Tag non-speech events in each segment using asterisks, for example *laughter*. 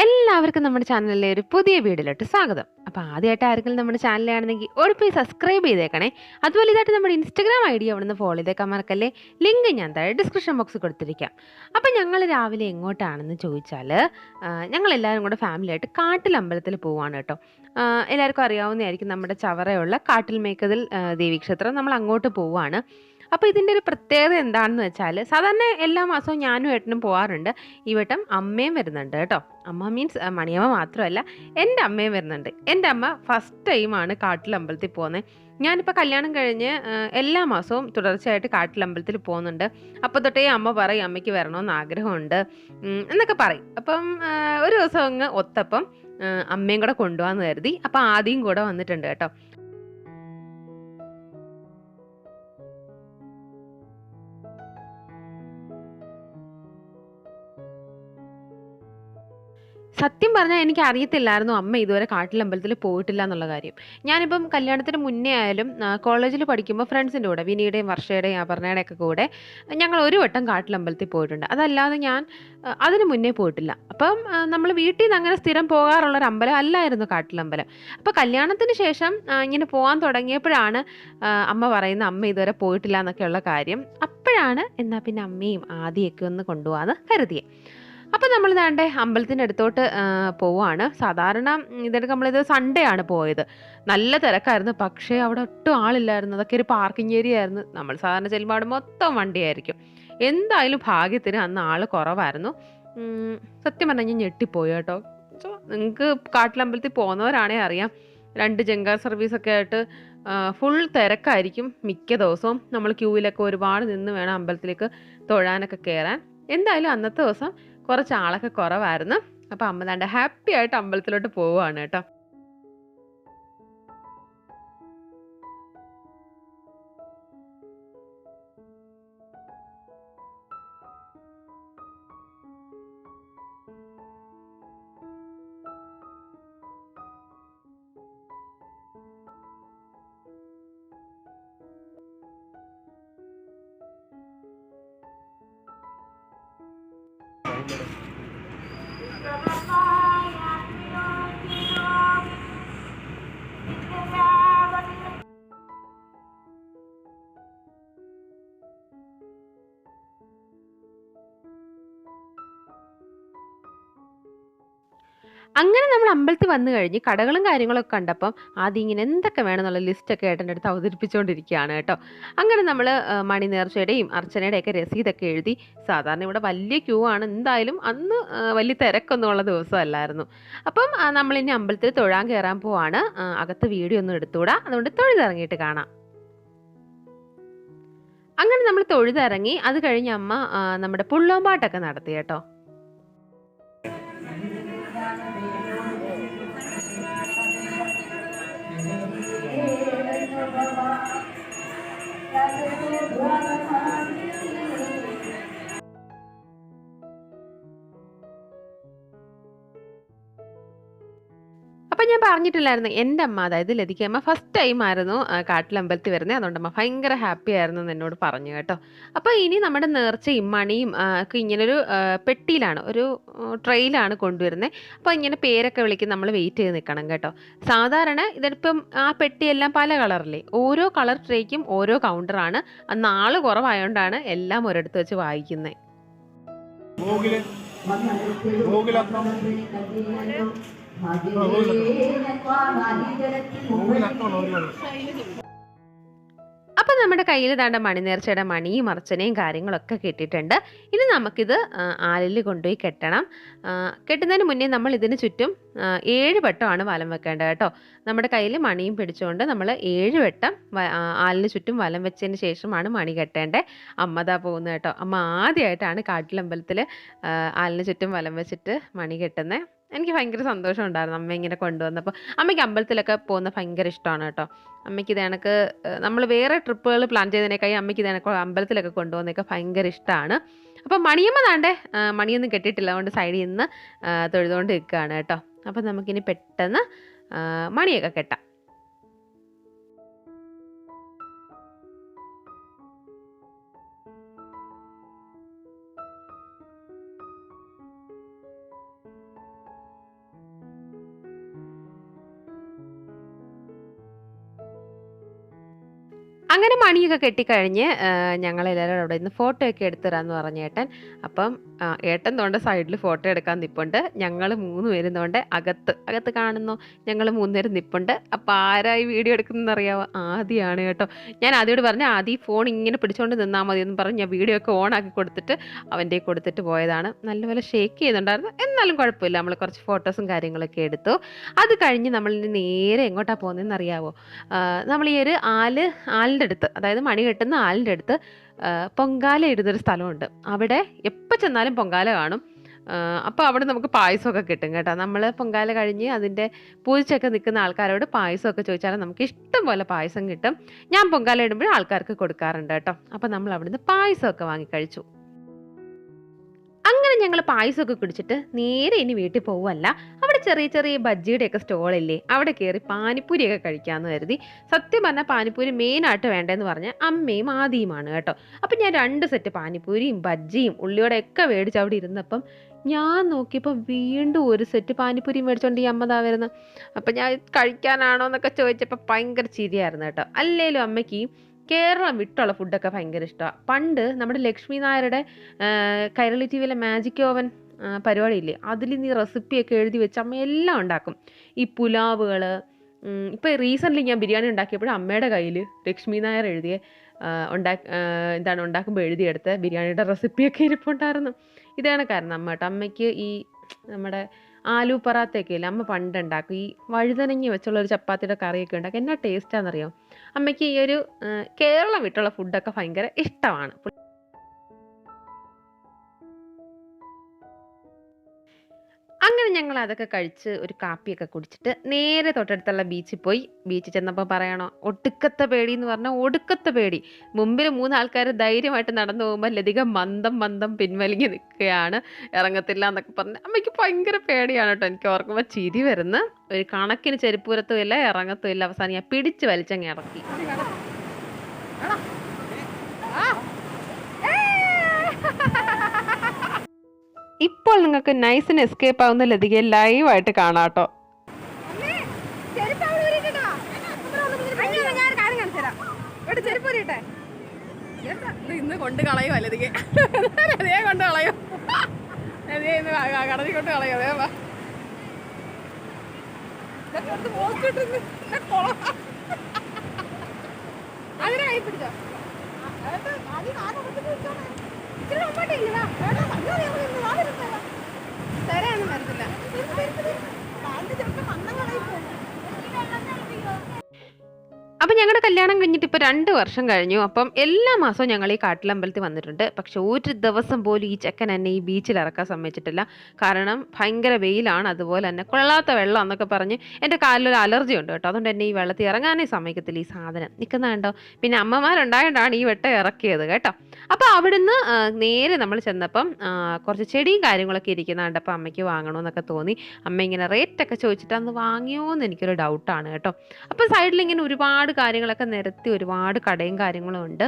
എല്ലാവർക്കും നമ്മുടെ ചാനലിലെ ഒരു പുതിയ വീഡിയോയിലോട്ട് സ്വാഗതം. അപ്പോൾ ആദ്യമായിട്ട് ആരെങ്കിലും നമ്മുടെ ചാനലാണെന്നെങ്കിൽ ഒരു പോയി സബ്സ്ക്രൈബ് ചെയ്തേക്കണേ. അതുപോലെ ഇതായിട്ട് നമ്മുടെ ഇൻസ്റ്റഗ്രാം ഐ ഡി അവിടെ നിന്ന് ഫോളോ ചെയ്തേക്കാൻ മറക്കല്ലേ? ലിങ്ക് ഞാൻ താഴെ ഡിസ്ക്രിപ്ഷൻ ബോക്സിൽ കൊടുത്തിരിക്കാം. അപ്പോൾ ഞങ്ങൾ രാവിലെ എങ്ങോട്ടാണെന്ന് ചോദിച്ചാൽ ഞങ്ങൾ എല്ലാവരും കൂടെ ഫാമിലിയായിട്ട് കാട്ടിലമ്പലത്തിൽ പോവാണ് കേട്ടോ. എല്ലാവർക്കും അറിയാവുന്നതായിരിക്കും നമ്മുടെ ചവറയുള്ള കാട്ടിൽ മേക്കതിൽ ദേവീക്ഷേത്രം നമ്മൾ അങ്ങോട്ട് പോവാണ്. അപ്പോൾ ഇതിന്റെ ഒരു പ്രത്യേകത എന്താണെന്ന് വെച്ചാൽ സാധാരണ എല്ലാ മാസവും ഞാനും ഏട്ടനും പോകാറുണ്ട് ഈ വട്ടം അമ്മയും വരുന്നുണ്ട് കേട്ടോ. അമ്മ മീൻസ് മണിയമ്മ മാത്രമല്ല എന്റെ അമ്മയും വരുന്നുണ്ട്. എന്റെ അമ്മ ഫസ്റ്റ് ടൈമാണ് കാട്ടിലമ്പലത്തിൽ പോകുന്നത് ഞാനിപ്പോൾ കല്യാണം കഴിഞ്ഞ് എല്ലാ മാസവും തുടർച്ചയായിട്ട് കാട്ടിലമ്പലത്തിൽ പോകുന്നുണ്ട്. അപ്പോൾ തൊട്ടേ അമ്മ പറയും അമ്മയ്ക്ക് വരണമെന്ന് ആഗ്രഹമുണ്ട്. എന്നൊക്കെ പറയും. അപ്പം ഒരു ദിവസം അങ്ങ് ഒത്തപ്പം അമ്മയും കൂടെ കൊണ്ടുപോകാമെന്ന് കരുതി. അപ്പോൾ ആദ്യം കൂടെ വന്നിട്ടുണ്ട് കേട്ടോ. സത്യം പറഞ്ഞാൽ എനിക്ക് അറിയത്തില്ലായിരുന്നു അമ്മ ഇതുവരെ കാട്ടിലമ്പലത്തിൽ പോയിട്ടില്ല എന്നുള്ള കാര്യം. ഞാനിപ്പം കല്യാണത്തിന് മുന്നേ ആയാലും കോളേജിൽ പഠിക്കുമ്പോൾ ഫ്രണ്ട്സിന്റെ കൂടെ വിനിയുടെയും വർഷയുടെയും അപർണയുടെയും ഒക്കെ കൂടെ ഞങ്ങൾ ഒരു വട്ടം കാട്ടിലമ്പലത്തിൽ പോയിട്ടുണ്ട്. അതല്ലാതെ ഞാൻ അതിന് മുന്നേ പോയിട്ടില്ല. അപ്പം നമ്മൾ വീട്ടിൽ നിന്ന് അങ്ങനെ സ്ഥിരം പോകാറുള്ളൊരു അമ്പലം അല്ലായിരുന്നു കാട്ടിലമ്പലം. അപ്പോൾ കല്യാണത്തിന് ശേഷം ഇങ്ങനെ പോകാൻ തുടങ്ങിയപ്പോഴാണ് അമ്മ പറയുന്ന അമ്മ ഇതുവരെ പോയിട്ടില്ല എന്നൊക്കെയുള്ള കാര്യം. അപ്പോഴാണ് എന്നാൽ പിന്നെ അമ്മയും ആദ്യമൊക്കെ ഒന്ന് കൊണ്ടുപോകാമെന്ന് കരുതിയത് അപ്പോൾ നമ്മൾ ദാണ്ടെ അമ്പലത്തിനടുത്തോട്ട് പോവാണ്. സാധാരണ ഇതൊക്കെ നമ്മളിത് സൺഡേ ആണ് പോയത്. നല്ല തിരക്കായിരുന്നു. പക്ഷേ അവിടെ ഒട്ടും ആളില്ലായിരുന്നു. അതൊക്കെ ഒരു പാർക്കിംഗ് ഏരിയ ആയിരുന്നു. നമ്മൾ സാധാരണ ചെല്ലുമ്പോൾ അവിടെ മൊത്തം വണ്ടിയായിരിക്കും. എന്തായാലും ഭാഗ്യത്തിന് അന്ന് ആൾ കുറവായിരുന്നു. സത്യം പറഞ്ഞാൽ ഞാൻ ഞെട്ടിപ്പോയി കേട്ടോ. സോ നിങ്ങൾക്ക് കാട്ടിലമ്പലത്തിൽ പോകുന്നവരാണേ അറിയാം. രണ്ട് ജങ്ക സർവീസൊക്കെ ആയിട്ട് ഫുൾ തിരക്കായിരിക്കും മിക്ക ദിവസവും. നമ്മൾ ക്യൂവിലൊക്കെ ഒരുപാട് നിന്ന് വേണം അമ്പലത്തിലേക്ക് തൊഴാനൊക്കെ കയറാൻ എന്തായാലും അന്നത്തെ ദിവസം കുറച്ച് ആളൊക്കെ കുറവായിരുന്നു. അപ്പോൾ അമ്മ ദാണ്ട് ഹാപ്പി ആയിട്ട് അമ്പലത്തിലോട്ട് പോവുകയാണ് കേട്ടോ. അങ്ങനെ നമ്മൾ അമ്പലത്തിൽ വന്നു കഴിഞ്ഞ് കടകളും കാര്യങ്ങളൊക്കെ കണ്ടപ്പം ആദ്യം ഇങ്ങനെ എന്തൊക്കെ വേണമെന്നുള്ള ലിസ്റ്റൊക്കെ ഏട്ടന്റെ അടുത്ത് അവതരിപ്പിച്ചുകൊണ്ടിരിക്കുകയാണ് കേട്ടോ. അങ്ങനെ നമ്മൾ മണി നേർച്ചയുടെയും അർച്ചനയുടെയൊക്കെ രസീതൊക്കെ എഴുതി സാധാരണ ഇവിടെ വലിയ ക്യൂ ആണ്. എന്തായാലും അന്ന് വലിയ തിരക്കൊന്നും ഉള്ള ദിവസമല്ലായിരുന്നു. അപ്പം നമ്മളിനി അമ്പലത്തിൽ തൊഴാൻ കയറാൻ പോവാണ്. അകത്ത് വീഡിയോ ഒന്നും എടുത്തുകൂടാ. അതുകൊണ്ട് തൊഴുതിറങ്ങിയിട്ട് കാണാം. അങ്ങനെ നമ്മൾ തൊഴുതിറങ്ങി. അത് കഴിഞ്ഞ് അമ്മ നമ്മുടെ പുള്ളോമ്പാട്ടൊക്കെ നടത്തി കേട്ടോ. അപ്പം ഞാൻ പറഞ്ഞിട്ടില്ലായിരുന്നു. എന്റെ അമ്മ അതായത് ലതിക്കമ്മ ഫസ്റ്റ് ടൈം ആയിരുന്നു കാട്ടിലമ്പലത്തിൽ വരുന്നത്. അതുകൊണ്ട് അമ്മ ഭയങ്കര ഹാപ്പി ആയിരുന്നു എന്ന് എന്നോട് പറഞ്ഞു കേട്ടോ. അപ്പോൾ ഇനി നമ്മുടെ നേർച്ചയും മണിയും ഒക്കെ ഇങ്ങനൊരു പെട്ടിയിലാണ് ഒരു ട്രെയിലാണ് കൊണ്ടുവരുന്നത് അപ്പോൾ ഇങ്ങനെ പേരൊക്കെ വിളിക്കും നമ്മൾ വെയിറ്റ് ചെയ്ത് നിൽക്കണം കേട്ടോ. സാധാരണ ഇതിപ്പം ആ പെട്ടിയെല്ലാം പല കളറിലേ ഓരോ കളർ ട്രേക്കും ഓരോ കൗണ്ടറാണ് ആൾ കുറവായതുകൊണ്ടാണ് എല്ലാം ഒരിടത്ത് വെച്ച് വായിക്കുന്നത് അപ്പം നമ്മുടെ കയ്യിൽ താണ്ട മണിനേർച്ചയുടെ മണിയും അർച്ചനയും കാര്യങ്ങളൊക്കെ കിട്ടിയിട്ടുണ്ട്. ഇനി നമുക്കിത് ആലിൽ കൊണ്ടുപോയി കെട്ടണം. കെട്ടുന്നതിന് മുന്നേ നമ്മൾ ഇതിന് ചുറ്റും ഏഴ് വട്ടമാണ് വലം വെക്കേണ്ടത് കേട്ടോ. നമ്മുടെ കയ്യിൽ മണിയും പിടിച്ചുകൊണ്ട് നമ്മൾ ഏഴ് വട്ടം ആലിന് ചുറ്റും വലം വെച്ചതിന് ശേഷമാണ് മണി കെട്ടേണ്ടത് അമ്മതാ പോകുന്നത് കേട്ടോ. അമ്മ ആദ്യമായിട്ടാണ് കാട്ടിലമ്പലത്തിൽ ആലിന് ചുറ്റും വലം വെച്ചിട്ട് മണി കെട്ടുന്നത് എനിക്ക് ഭയങ്കര സന്തോഷം ഉണ്ടായിരുന്നു അമ്മ ഇങ്ങനെ കൊണ്ടുവന്നപ്പോൾ അമ്മയ്ക്ക് അമ്പലത്തിലൊക്കെ പോകുന്ന ഭയങ്കര ഇഷ്ടമാണ് കേട്ടോ. അമ്മയ്ക്ക് ഇത് കണക്ക് നമ്മൾ വേറെ ട്രിപ്പുകൾ പ്ലാൻ ചെയ്തതിനേക്കായി അമ്മയ്ക്ക് ഇത് കണക്ക് അമ്പലത്തിലൊക്കെ കൊണ്ടുപോകുന്നതൊക്കെ ഭയങ്കര ഇഷ്ടമാണ്. അപ്പോൾ മണിയമ്മ താണ്ടേ മണിയൊന്നും കെട്ടിയിട്ടില്ല. അതുകൊണ്ട് സൈഡിൽ നിന്ന് തൊഴുതുകൊണ്ട് നിൽക്കുകയാണ് കേട്ടോ. അപ്പം നമുക്കിനി പെട്ടെന്ന് മണിയൊക്കെ കെട്ടാം. അങ്ങനെ മണിയൊക്കെ കെട്ടിക്കഴിഞ്ഞ് ഞങ്ങളെല്ലാവരും അവിടെ നിന്ന് ഫോട്ടോ ഒക്കെ എടുത്തു തരാമെന്ന് പറഞ്ഞ ഏട്ടൻ. അപ്പം ഏട്ടൻ തോണ്ട സൈഡിൽ ഫോട്ടോ എടുക്കാൻ നിപ്പുണ്ട്. ഞങ്ങൾ മൂന്ന് പേരും തോണ്ട അകത്ത് അകത്ത് കാണുന്നു. ഞങ്ങൾ മൂന്നുപേരും നിപ്പുണ്ട്. അപ്പം ആരായി വീഡിയോ എടുക്കുന്നതെന്ന് അറിയാമോ ആദ്യമാണ് കേട്ടോ. ഞാൻ ആദ്യോട് പറഞ്ഞു ആദ്യം ഫോൺ ഇങ്ങനെ പിടിച്ചുകൊണ്ട് നിന്നാൽ മതി എന്ന് പറഞ്ഞ് ഞാൻ വീഡിയോ ഒക്കെ ഓൺ ആക്കി കൊടുത്തിട്ട് അവന്റെ കൊടുത്തിട്ട് പോയതാണ്. നല്ലപോലെ ഷേക്ക് ചെയ്യുന്നുണ്ടായിരുന്നു എന്നാലും കുഴപ്പമില്ല. നമ്മൾ കുറച്ച് ഫോട്ടോസും കാര്യങ്ങളൊക്കെ എടുത്തു. അത് കഴിഞ്ഞ് നമ്മൾ നേരെ എങ്ങോട്ടാണ് പോകുന്നതെന്ന് അറിയാമോ നമ്മൾ ഈ ഒരു ആൽ ആലിന്റെ അടുത്ത് അതായത് മണി കെട്ടുന്ന ആലിന്റെ അടുത്ത് പൊങ്കാല ഇടുന്നൊരു സ്ഥലമുണ്ട്. അവിടെ എപ്പോൾ ചെന്നാലും പൊങ്കാല കാണും. അപ്പോൾ അവിടെ നമുക്ക് പായസമൊക്കെ കിട്ടും കേട്ടോ. നമ്മൾ പൊങ്കാല കഴിഞ്ഞ് അതിന്റെ പൂജിച്ചൊക്കെ നിൽക്കുന്ന ആൾക്കാരോട് പായസമൊക്കെ ചോദിച്ചാൽ നമുക്ക് ഇഷ്ടം പോലെ പായസം കിട്ടും. ഞാൻ പൊങ്കാല ഇടുമ്പോൾ ആൾക്കാർക്ക് കൊടുക്കാറുണ്ട് കേട്ടോ. അപ്പോൾ നമ്മൾ അവിടുന്ന് പായസമൊക്കെ വാങ്ങി കഴിച്ചു. അങ്ങനെ ഞങ്ങൾ പായസമൊക്കെ കുടിച്ചിട്ട് നേരെ ഇനി വീട്ടിൽ പോവല്ല അവിടെ ചെറിയ ചെറിയ ബജ്ജിയുടെ ബജ്ജിയുടെയൊക്കെ സ്റ്റോളില്ലേ അവിടെ കയറി പാനിപ്പൂരിയൊക്കെ കഴിക്കാമെന്ന് കരുതി. സത്യം പറഞ്ഞാൽ പാനിപ്പൂരി മെയിനായിട്ട് വേണ്ടതെന്ന് പറഞ്ഞാൽ അമ്മയും ആദിയുമാണ് കേട്ടോ. അപ്പം ഞാൻ രണ്ട് സെറ്റ് പാനിപ്പൂരിയും ബജ്ജിയും ഉള്ളിയോടെയൊക്കെ മേടിച്ച് അവിടെ ഇരുന്നപ്പം ഞാൻ നോക്കിയപ്പോൾ വീണ്ടും ഒരു സെറ്റ് പാനിപ്പൂരി മേടിച്ചോണ്ട് ഈ അമ്മ ദാ വരുന്നത് അപ്പം ഞാൻ കഴിക്കാനാണോ എന്നൊക്കെ ചോദിച്ചപ്പോൾ ഭയങ്കര ചിരിയായിരുന്നു കേട്ടോ. അല്ലേലും അമ്മയ്ക്ക് കേരളം വിട്ടുള്ള ഫുഡൊക്കെ ഭയങ്കര ഇഷ്ടമാണ് പണ്ട് നമ്മുടെ ലക്ഷ്മി നായരുടെ കൈരളി ടി വിയിലെ മാജിക് ഓവൻ പരിപാടി പരിപാടിയില്ലേ അതിൽ നീ റെസിപ്പിയൊക്കെ എഴുതി വെച്ച് അമ്മ എല്ലാം ഉണ്ടാക്കും. ഈ പുലാവുകൾ ഇപ്പോൾ റീസെന്റ്ലി ഞാൻ ബിരിയാണി ഉണ്ടാക്കിയപ്പോൾ അമ്മയുടെ കയ്യിൽ ലക്ഷ്മി നായർ എഴുതിയ ഉണ്ടാ എന്താണ് ഉണ്ടാക്കുമ്പോൾ എഴുതിയെടുത്ത ബിരിയാണിയുടെ റെസിപ്പിയൊക്കെ ഇരിപ്പുണ്ടായിരുന്നു. ഇതാണ് കാരണം അമ്മ കേട്ടോ. അമ്മയ്ക്ക് ഈ നമ്മുടെ ആലു പറാത്തയൊക്കെ അമ്മ പണ്ടുണ്ടാക്കും. ഈ വഴുതനങ്ങി വെച്ചുള്ള ഒരു ചപ്പാത്തിയുടെ കറിയൊക്കെ ഉണ്ടാക്കും എന്നാ ടേസ്റ്റാണെന്നറിയാം അമ്മയ്ക്ക് ഈ ഒരു കേരളം വിട്ടുള്ള ഫുഡൊക്കെ ഭയങ്കര ഇഷ്ടമാണ്. അങ്ങനെ ഞങ്ങൾ അതൊക്കെ കഴിച്ച് ഒരു കാപ്പിയൊക്കെ കുടിച്ചിട്ട് നേരെ തൊട്ടടുത്തുള്ള ബീച്ചിൽ പോയി. ബീച്ചിൽ ചെന്നപ്പോൾ പറയണോ ഒടുക്കത്തെ പേടി എന്ന് പറഞ്ഞാൽ ഒടുക്കത്തെ പേടി. മുമ്പിൽ മൂന്ന് ആൾക്കാർ ധൈര്യമായിട്ട് നടന്നു പോകുമ്പോൾ ലതിക മന്ദം മന്ദം പിൻവലിങ്ങി നിൽക്കുകയാണ്. ഇറങ്ങത്തില്ല എന്നൊക്കെ പറഞ്ഞ്. അമ്മയ്ക്ക് ഭയങ്കര പേടിയാണ് കേട്ടോ. എനിക്ക് ഓർക്കുമ്പോൾ ചിരി വരുന്ന. ഒരു കണക്കിന് ചെരുപ്പൂരത്തും ഇല്ല ഇറങ്ങത്തും ഇല്ല. അവസാനം ഞാൻ പിടിച്ച് വലിച്ചങ്ങ് ഇറക്കി. ഇപ്പോൾ നിങ്ങൾക്ക് നൈസിന് എസ്കേപ്പ് ആവുന്ന ലതികയെ ലൈവായിട്ട് കാണാട്ടോ. ഇന്ന് കൊണ്ട് കളയോ അതേ കൊണ്ട് കളയോ. അതേ ഇന്ന് കൊണ്ട് കളയോ. അതേ അതിനെ കൈ പിടിച്ചോ. തരാനും വരത്തില്ല അപ്പം ഞങ്ങളുടെ കല്യാണം കഴിഞ്ഞിട്ട് ഇപ്പോൾ രണ്ട് വർഷം കഴിഞ്ഞു. അപ്പം എല്ലാ മാസവും ഞങ്ങൾ ഈ കാട്ടിലമ്പലത്തിൽ വന്നിട്ടുണ്ട്. പക്ഷെ ഒരു ദിവസം പോലും ഈ ചെക്കൻ എന്നെ ഈ ബീച്ചിൽ ഇറക്കാൻ സമ്മതിച്ചിട്ടില്ല. കാരണം ഭയങ്കര വെയിലാണ്. അതുപോലെ തന്നെ കൊള്ളാത്ത വെള്ളം എന്നൊക്കെ പറഞ്ഞ് എന്റെ കാലിലൊരു അലർജി ഉണ്ട് കേട്ടോ. അതുകൊണ്ട് എന്നെ ഈ വെള്ളത്തിൽ ഇറങ്ങാനേ സമ്മതിക്കത്തില്ല ഈ സാധനം. നിൽക്കുന്നതാണ്ടോ പിന്നെ അമ്മമാരുണ്ടായതുകൊണ്ടാണ് ഈ വെട്ടം ഇറക്കിയത് കേട്ടോ. അപ്പോൾ അവിടുന്ന് നേരെ നമ്മൾ ചെന്നപ്പം കുറച്ച് ചെടിയും കാര്യങ്ങളൊക്കെ ഇരിക്കുന്ന കണ്ടപ്പോൾ അമ്മയ്ക്ക് വാങ്ങണമെന്നൊക്കെ തോന്നി. അമ്മ ഇങ്ങനെ റേറ്റൊക്കെ ചോദിച്ചിട്ട് അന്ന് വാങ്ങിയോ എന്ന് എനിക്കൊരു ഡൗട്ടാണ് കേട്ടോ. അപ്പോൾ സൈഡിൽ ഇങ്ങനെ ഒരുപാട് കാര്യങ്ങളൊക്കെ നിരത്തി ഒരുപാട് കടയും കാര്യങ്ങളും ഉണ്ട്.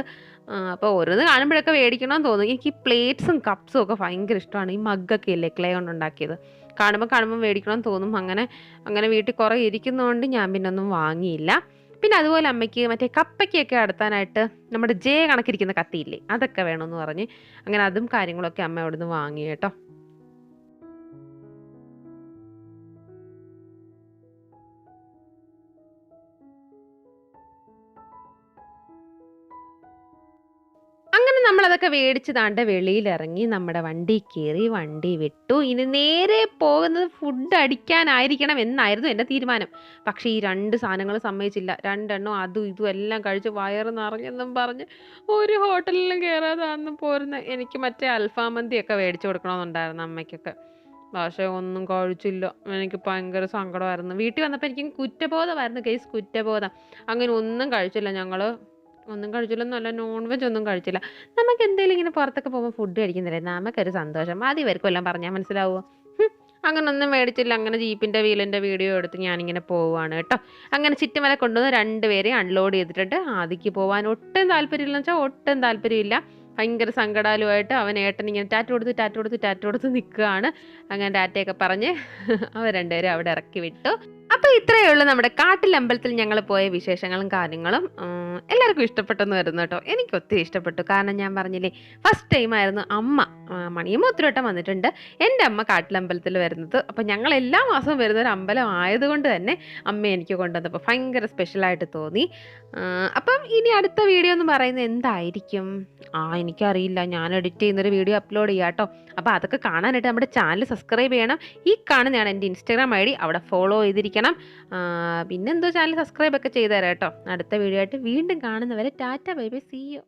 അപ്പോൾ ഓരോന്ന് കാണുമ്പോഴൊക്കെ മേടിക്കണമെന്ന് തോന്നുന്നു. എനിക്ക് പ്ലേറ്റ്സും കപ്സും ഒക്കെ ഭയങ്കര ഇഷ്ടമാണ്. ഈ മഗ്ഗൊക്കെ ഇല്ലേ ക്ലേ കൊണ്ട് ഉണ്ടാക്കിയത്. കാണുമ്പോൾ കാണുമ്പോൾ മേടിക്കണമെന്ന് തോന്നും. അങ്ങനെ അങ്ങനെ വീട്ടിൽ കുറേ ഇരിക്കുന്നതുകൊണ്ട് ഞാൻ പിന്നെ ഒന്നും വാങ്ങിയില്ല. പിന്നെ അതുപോലെ അമ്മയ്ക്ക് മറ്റേ കപ്പയ്ക്കൊക്കെ അടുത്താനായിട്ട് നമ്മുടെ ജെ കണക്കിരിക്കുന്ന കത്തിയില്ലേ അതൊക്കെ വേണമെന്ന് പറഞ്ഞ്. അങ്ങനെ അതും കാര്യങ്ങളൊക്കെ അമ്മ അവിടുന്ന് വാങ്ങി കേട്ടോ. അങ്ങനെ നമ്മളതൊക്കെ മേടിച്ച് താണ്ട വെളിയിലിറങ്ങി നമ്മുടെ വണ്ടി കയറി വണ്ടി വിട്ടു. ഇനി നേരെ പോകുന്നത് ഫുഡ് അടിക്കാനായിരിക്കണം എന്നായിരുന്നു എന്റെ തീരുമാനം. പക്ഷേ ഈ രണ്ട് സാധനങ്ങൾ സമ്മതിച്ചില്ല. രണ്ടെണ്ണം അതും ഇതും എല്ലാം കഴിച്ച് വയറ് നിറഞ്ഞെന്നും പറഞ്ഞ് ഒരു ഹോട്ടലിലും കയറാതാണെന്ന് പോരുന്ന എനിക്ക് മറ്റേ അൽഫാം മന്തിയൊക്കെ മേടിച്ചു കൊടുക്കണമെന്നുണ്ടായിരുന്നു അമ്മയ്ക്കൊക്കെ. പക്ഷേ ഒന്നും കഴിച്ചില്ല. എനിക്ക് ഭയങ്കര സങ്കടമായിരുന്നു. വീട്ടിൽ വന്നപ്പോൾ എനിക്ക് കുറ്റബോധമായിരുന്നു. കേസ് കുറ്റബോധം. അങ്ങനെ ഒന്നും കഴിച്ചില്ല ഞങ്ങൾ ഒന്നും കഴിച്ചില്ലെന്നല്ല നോൺ വെജ് ഒന്നും കഴിച്ചില്ല. നമുക്ക് എന്തെങ്കിലും ഇങ്ങനെ പുറത്തൊക്കെ പോകുമ്പോൾ ഫുഡ് കഴിക്കുന്നില്ലേ? നമുക്കൊരു സന്തോഷം. ആദ്യം ഇവർക്കും എല്ലാം പറഞ്ഞാൽ മനസ്സിലാവുമോ അങ്ങനെ ഒന്നും മേടിച്ചില്ല. അങ്ങനെ ജീപ്പിന്റെ വീലിന്റെ വീഡിയോ എടുത്ത് ഞാനിങ്ങനെ പോവുകയാണ് കേട്ടോ. അങ്ങനെ ചുറ്റുമല കൊണ്ടുവന്ന് രണ്ടുപേരെയും അൺലോഡ് ചെയ്തിട്ടുണ്ട്. ആദിക്ക് പോകാൻ ഒട്ടും താല്പര്യമില്ലെന്ന് വെച്ചാൽ ഒട്ടും താല്പര്യമില്ല. ഭയങ്കര സങ്കടാലുമായിട്ട് അവൻ ഏട്ടൻ ഇങ്ങനെ ടാറ്റ കൊടുത്ത് ടാറ്റ കൊടുത്ത് ടാറ്റ കൊടുത്ത് നിൽക്കുകയാണ്. അങ്ങനെ ടാറ്റയൊക്കെ പറഞ്ഞ് *laughs* അവർ രണ്ടുപേരും അവിടെ ഇറക്കി വിട്ടു. അപ്പോൾ ഇത്രയേ ഉള്ളൂ നമ്മുടെ കാട്ടിലമ്പലത്തിൽ ഞങ്ങൾ പോയ വിശേഷങ്ങളും കാര്യങ്ങളും. എല്ലാവർക്കും ഇഷ്ടപ്പെട്ടെന്ന് വരുന്നു കേട്ടോ. എനിക്ക് ഒത്തിരി ഇഷ്ടപ്പെട്ടു. കാരണം ഞാൻ പറഞ്ഞില്ലേ ഫസ്റ്റ് ടൈം ആയിരുന്നു അമ്മ മണിയമ്മ ഒത്തിരി വട്ടം വന്നിട്ടുണ്ട്. എന്റെ അമ്മ കാട്ടിലമ്പലത്തിൽ വരുന്നത്. അപ്പോൾ ഞങ്ങൾ എല്ലാ മാസവും വരുന്ന ഒരു അമ്പലം ആയതുകൊണ്ട് തന്നെ അമ്മ എനിക്ക് കൊണ്ടുവന്നപ്പോൾ ഭയങ്കര സ്പെഷ്യലായിട്ട് തോന്നി. അപ്പം ഇനി അടുത്ത വീഡിയോ എന്ന് പറയുന്നത് എന്തായിരിക്കും? ആ എനിക്കറിയില്ല. ഞാൻ എഡിറ്റ് ചെയ്യുന്നൊരു വീഡിയോ അപ്ലോഡ് ചെയ്യാം കേട്ടോ. അപ്പോൾ അതൊക്കെ കാണാനായിട്ട് നമ്മുടെ ചാനൽ സബ്സ്ക്രൈബ് ചെയ്യണം. ഈ കാണുന്നതാണ് എന്റെ ഇൻസ്റ്റാഗ്രാം ഐ ഡി. അവിടെ ഫോളോ ചെയ്തിരിക്കണം. പിന്നെന്തോ ചാനൽ സബ്സ്ക്രൈബ് ഒക്കെ ചെയ്തു തരാം കേട്ടോ. അടുത്ത വീഡിയോ ആയിട്ട് വീണ്ടും കാണുന്നവരെ tata bye bye see you